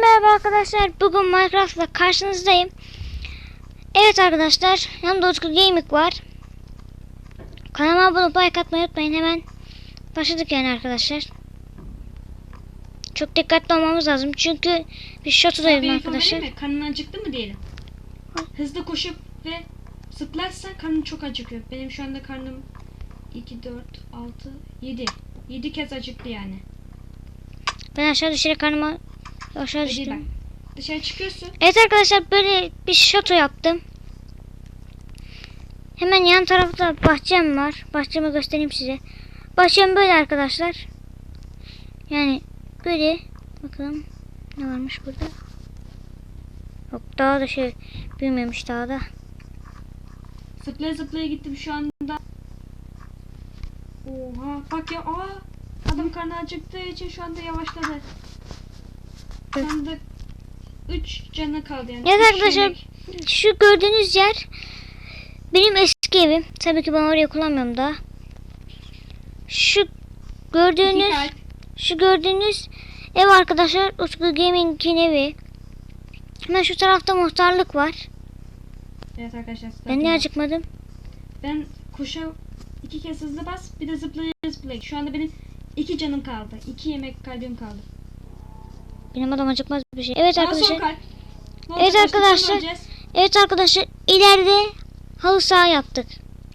merhaba arkadaşlar. Bugün Minecraft'la karşınızdayım. Evet arkadaşlar. Yanımda Utku Gaming var. Kanalıma abone olup like atmayı unutmayın. Hemen başladık yani arkadaşlar. Çok dikkatli olmamız lazım. Çünkü biz shot'udayız Benim arkadaşlar. mi? Karnın acıktı mı diyelim. Hızlı koşup ve zıplarsan karnın çok acıkıyor. Benim şu anda karnım 2, 4, 6, 7. 7 kez acıktı yani. Ben aşağı düşerek karnıma aşağı düştüm. Dışarı çıkıyorsun. Evet arkadaşlar böyle bir şato yaptım. Hemen yan tarafta bahçem var. Bahçemi göstereyim size. Bahçem böyle arkadaşlar. Yani böyle bakalım ne varmış burada. Yok daha da şey büyümemiş daha da. Zıplaya zıplaya gittim şu anda. Oha bak ya aa adam karnı acıktığı için şu anda yavaşladı. Anda 3 canı kaldı yani. Evet arkadaşlar şu gördüğünüz yer benim eski evim. Tabii ki ben orayı kullanmıyorum daha. Şu gördüğünüz. Şu gördüğünüz ev arkadaşlar Utku Gaming'in evi. Hemen şu tarafta muhtarlık var. Evet arkadaşlar. Ben niye acıkmadım? Ben kuşa iki kez hızlı bas bir de zıplaya zıplaya. Şu anda benim iki canım kaldı. iki yemek kalbim kaldı. Benim adam acıkmaz bir şey. Evet arkadaşlar. Evet arkadaşlar. Evet arkadaşlar. ileride halı saha yaptık.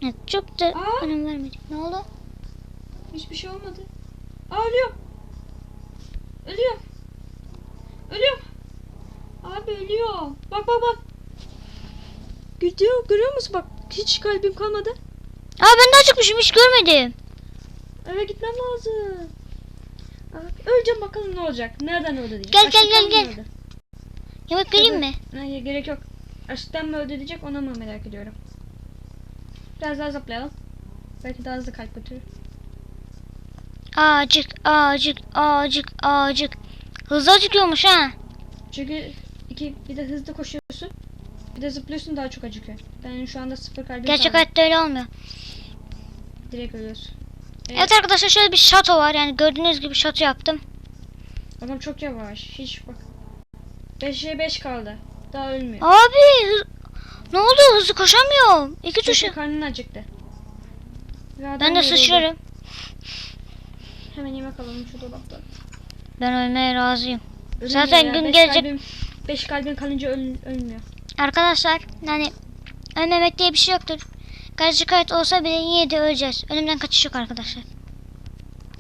Evet, çok da Aa. önem vermedik. Ne oldu? Hiçbir şey olmadı. Aa ölüyorum. Ölüyorum. Ölüyorum. Abi ölüyor. Bak bak bak. Gidiyor görüyor musun bak. Hiç kalbim kalmadı. Aa ben de acıkmışım hiç görmedim. Eve gitmem lazım. Öleceğim bakalım ne olacak. Nereden öldü diye. Gel, gel, gel, gel. Yemek vereyim mi? Hayır gerek yok. Açlıktan mı öldü diyecek ona mı merak ediyorum. Biraz daha zıplayalım. Belki daha hızlı kalp götürür. Acık acık acık acık. Hızlı acıkıyormuş ha. Çünkü iki bir de hızlı koşuyorsun. Bir de zıplıyorsun daha çok acıkıyor. Ben şu anda sıfır kalbim Gerçek kaldı. hayatta öyle olmuyor. Direkt ölüyorsun. Evet. Evet arkadaşlar şöyle bir şato var. Yani gördüğünüz gibi şato yaptım. Adam çok yavaş. Hiç bak. 5'e 5 kaldı. Daha ölmüyor. Abi ne oldu hızlı koşamıyorum. İki tuşu. karnın acıktı. Ben de sıçrarım. Hemen yemek alalım şu dolapta. Ben ölmeye razıyım. Ölmüyor Zaten ya, gün beş gelecek- Kalbim, 5 kalbin kalınca öl, ölmüyor. Arkadaşlar yani ölmemek diye bir şey yoktur. Gerçek hayat olsa bile yine de öleceğiz. Ölümden kaçış yok arkadaşlar.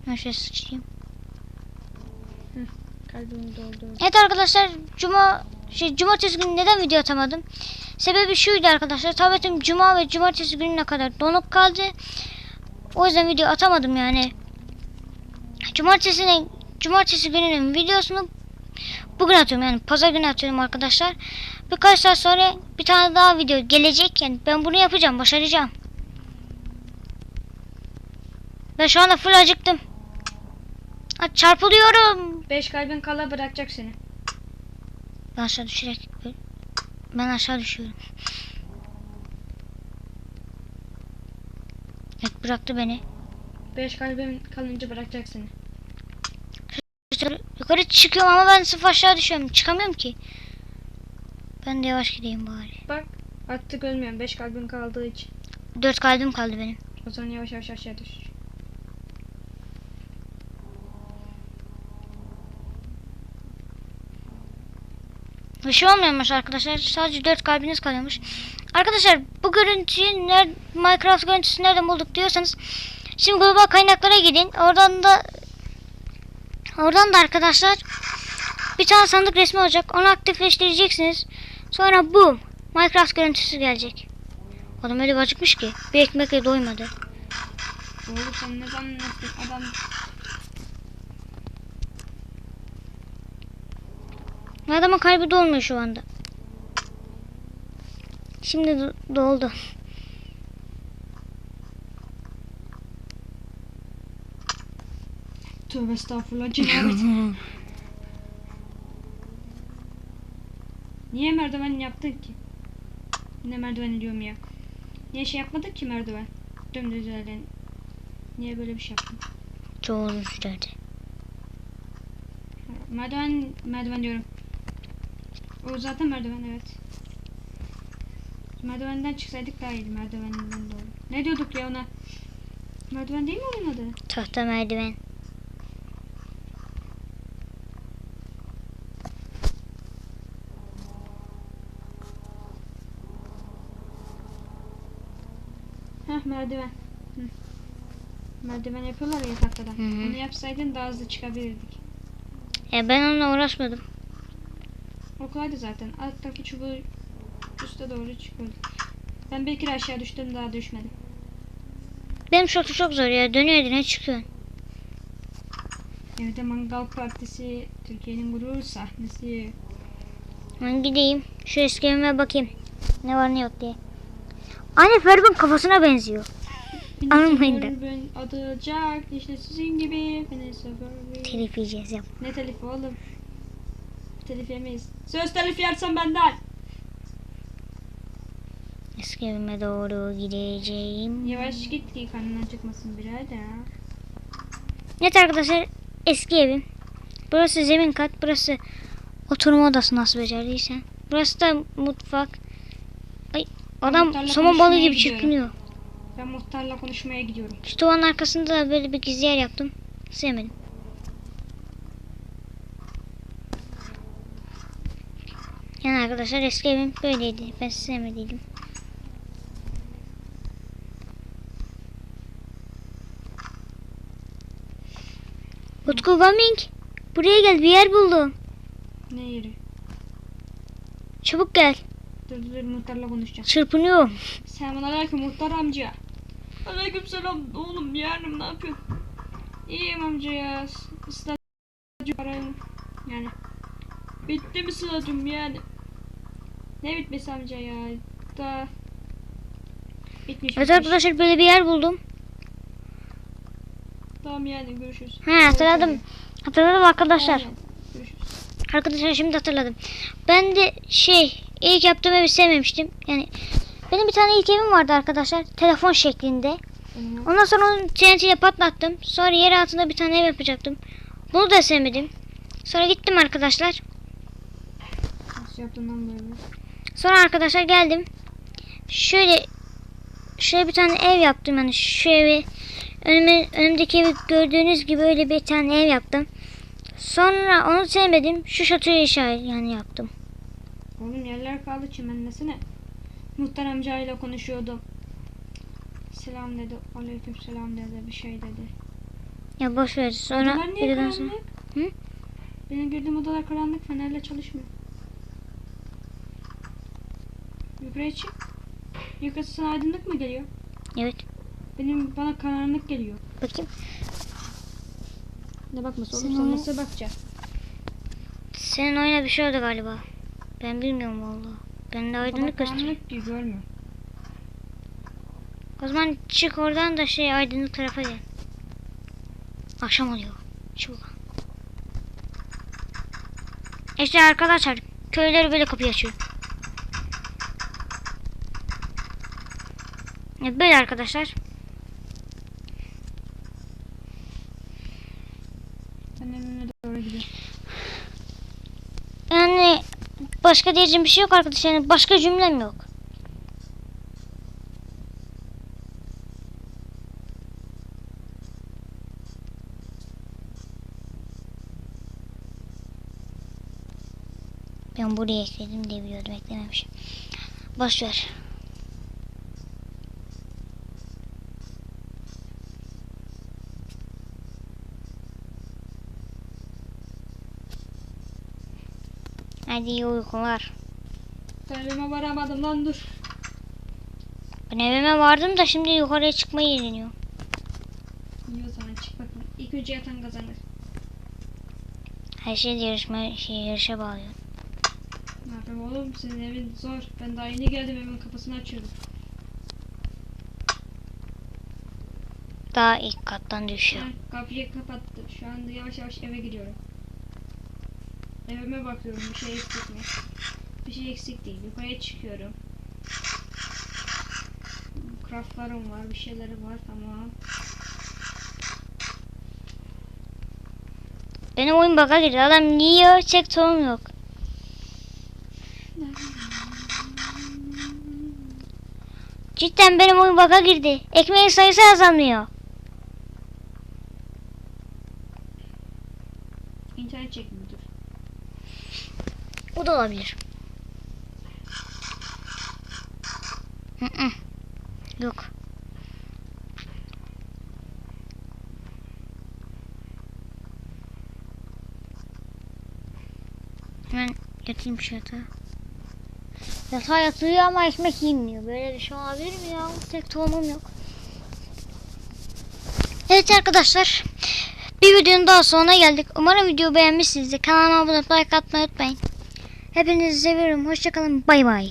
Ben şöyle sıçrayayım. Evet arkadaşlar cuma şey cumartesi günü neden video atamadım? Sebebi şuydu arkadaşlar. Tabletim cuma ve cumartesi gününe kadar donup kaldı. O yüzden video atamadım yani. Cumartesine cumartesi gününün videosunu bugün atıyorum yani pazar günü atıyorum arkadaşlar. Birkaç saat sonra bir tane daha video gelecek. Yani ben bunu yapacağım, başaracağım. Ben şu anda full acıktım. Ha, çarpılıyorum. 5 kalbin kala bırakacak seni. Ben aşağı düşerek ben aşağı düşüyorum. Evet bıraktı beni. 5 kalbin kalınca bırakacak seni. Yukarı, yukarı çıkıyorum ama ben sırf aşağı düşüyorum. Çıkamıyorum ki. Ben de yavaş gideyim bari. Bak artık ölmüyorum. 5 kalbin kaldığı için. Dört kalbim kaldı benim. O zaman yavaş yavaş aşağı düş. Bir şey olmuyormuş arkadaşlar. Sadece dört kalbiniz kalıyormuş. Arkadaşlar bu görüntüyü ner Minecraft görüntüsü nereden bulduk diyorsanız şimdi global kaynaklara gidin. Oradan da oradan da arkadaşlar bir tane sandık resmi olacak. Onu aktifleştireceksiniz. Sonra bu Minecraft görüntüsü gelecek. Adam öyle acıkmış ki bir ekmekle doymadı. Oğlum sen ne zannettin adam Adamın kalbi dolmuyor şu anda. Şimdi do- doldu. Tövbe estağfurullah cenabet. Niye merdiven yaptın ki? Ne merdiven diyorum ya. Niye şey yapmadık ki merdiven? Dümdüz öyle. Niye böyle bir şey yaptın? Uzun sürerdi. Merdiven, merdiven diyorum. O zaten merdiven evet. Merdivenden çıksaydık daha iyiydi merdivenden doğru. Ne diyorduk ya ona? Merdiven değil mi onun adı? Tahta merdiven. Merdiven. Hı. Merdiven yapıyorlar ya. Hı hı. Onu yapsaydın daha hızlı çıkabilirdik. Ya ben onunla uğraşmadım. O kolaydı zaten. Alttaki çubuğu üste doğru çıkıyorduk. Ben bir kere aşağı düştüm daha düşmedim. Benim şotu çok zor ya. Dönüyor yine çıkıyor. Evde mangal partisi Türkiye'nin gurur sahnesi. Ben gideyim. Şu eski bakayım. Ne var ne yok diye. Anne Fergun kafasına benziyor. Anlamayın da. Ben adı Jack işte sizin gibi. Beni sever. Telif yiyeceğiz yap. Ne telifi oğlum? Telif yemeyiz. Söz telif yersen benden. Eski evime doğru gideceğim. Yavaş git ki karnından çıkmasın birader. Evet arkadaşlar eski evim. Burası zemin kat. Burası oturma odası nasıl becerdiysen. Burası da mutfak. Adam Muhtarla somon balığı gibi gidiyorum. çırpınıyor. Ben muhtarla konuşmaya gidiyorum. Şu duvarın arkasında da böyle bir gizli yer yaptım. Sevmedim. Yani arkadaşlar eski evim böyleydi. Ben sevmediydim. Utku coming. Buraya gel bir yer buldum. Ne yeri? Çabuk gel. Dur dur muhtarla konuşacağım. Çırpınıyorum. Selamun aleyküm muhtar amca. Aleyküm selam oğlum yeğenim ne yapıyorsun? İyiyim amca ya. Islacı parayım. Yani. Bitti mi sılacım yani? Ne bitmesi amca ya? Da. Bitmiş. Evet arkadaşlar böyle bir yer buldum. Tamam yani görüşürüz. He hatırladım. Hatırladım arkadaşlar. Görüşürüz. Arkadaşlar şimdi hatırladım. Ben de şey ilk yaptığım evi sevmemiştim. Yani benim bir tane ilk evim vardı arkadaşlar. Telefon şeklinde. Ondan sonra onu TNT ile patlattım. Sonra yer altında bir tane ev yapacaktım. Bunu da sevmedim. Sonra gittim arkadaşlar. Nasıl yaptığından böyle. Sonra arkadaşlar geldim. Şöyle şöyle bir tane ev yaptım. Yani şu evi önüme, önümdeki evi gördüğünüz gibi öyle bir tane ev yaptım. Sonra onu sevmedim. Şu şatoyu işaret yani yaptım. Oğlum yerler kaldı çimenlesene. Muhtar amcayla konuşuyordum. Selam dedi. Aleyküm selam dedi. Bir şey dedi. Ya boş ver. Sonra Odalar niye karanlık? sonra. Hı? Benim girdiğim odalar karanlık. Fenerle çalışmıyor. Yukarıya çık. Yukarısı sana aydınlık mı geliyor? Evet. Benim bana karanlık geliyor. Bakayım. Ne bakması oğlum sen nasıl bakacaksın? Senin oyuna bir şey oldu galiba. Ben bilmiyorum vallahi. Ben de aydınlık karanlık diyor görmüyor. O zaman çık oradan da şey aydınlık tarafa gel. Akşam oluyor. Çabuk. İşte arkadaşlar köyleri böyle kapıyı açıyor. Evet, Böyle arkadaşlar. Ben evime doğru gidiyorum. Yani başka diyeceğim bir şey yok arkadaşlar. Yani başka cümlem yok. Ben buraya ekledim diye biliyordum eklememişim. Boş ver. Hadi iyi uykular. Ben evime varamadım lan dur. Ben evime vardım da şimdi yukarıya çıkmayı yeğleniyor. İyi o zaman çık bakalım. İlk önce yatan kazanır. Her şey yarışma şey yarışa bağlıyor. Ne yapayım oğlum senin evin zor. Ben daha yeni geldim evimin kapısını açıyordum. Daha ilk kattan düşüyor. Ha, kapıyı kapattım. Şu anda yavaş yavaş eve gidiyorum. Evime bakıyorum bir şey eksik mi? Bir şey eksik değil. Yukarıya çıkıyorum. Craftlarım var. Bir şeylerim var. Tamam. Benim oyun baka girdi. Adam niye ölçek ton yok? Cidden benim oyun baka girdi. Ekmeğin sayısı azalmıyor. İnternet çekmiyor. O da olabilir. Hı hı. Yok. Hemen yatayım şu. Yatağa yatıyor ama ekmek yemiyor. Böyle bir şey olabilir mi ya? Tek tohumum yok. Evet arkadaşlar. Bir videonun daha sonuna geldik. Umarım videoyu beğenmişsinizdir. Kanalıma abone olup like atmayı unutmayın. Hepinizi seviyorum. Hoşçakalın. Bay bay.